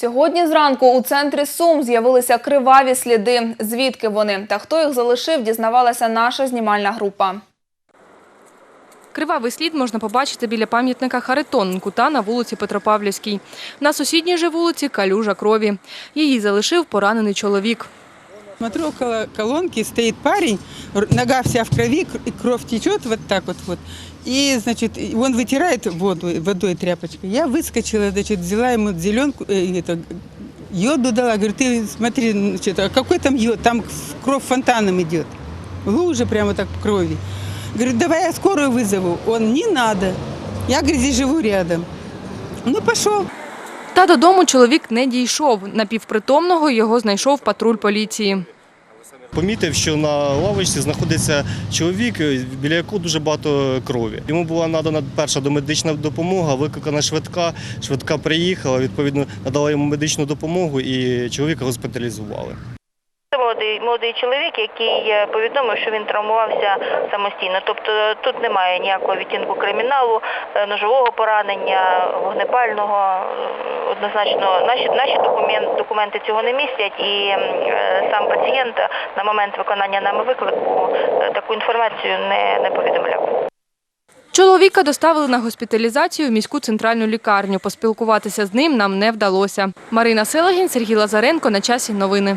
Сьогодні зранку у центрі Сум з'явилися криваві сліди. Звідки вони та хто їх залишив, дізнавалася наша знімальна група. Кривавий слід можна побачити біля пам'ятника Харитон кута на вулиці Петропавлівській. На сусідній же вулиці калюжа крові. Її залишив поранений чоловік. Смотрю, около колонки стоит парень, нога вся в крови, кр- и кровь течет вот так вот. вот. И, значит, он вытирает воду, водой тряпочкой. Я выскочила, значит, взяла ему зеленку, э, это, йоду дала. Говорю, ты смотри, значит, а какой там йод? Там кровь фонтаном идет. Лужа прямо так крови. Говорю, давай я скорую вызову. Он, не надо. Я, говорит, здесь живу рядом. Ну, пошел. Та додому чоловік не дійшов. Напівпритомного його знайшов патруль поліції. Помітив, що на лавочці знаходиться чоловік, біля якого дуже багато крові. Йому була надана перша домедична допомога, викликана швидка. Швидка приїхала, відповідно надала йому медичну допомогу і чоловіка госпіталізували. Молодий, молодий чоловік, який е, повідомив, що він травмувався самостійно. Тобто тут немає ніякого відтінку криміналу, е, ножового поранення, вогнепального. Е, Однозначно, наші, наші докумен- документи цього не містять, і е, сам пацієнт на момент виконання нами виклику е, таку інформацію не, не повідомляв. Чоловіка доставили на госпіталізацію в міську центральну лікарню. Поспілкуватися з ним нам не вдалося. Марина Селегін, Сергій Лазаренко. На часі новини.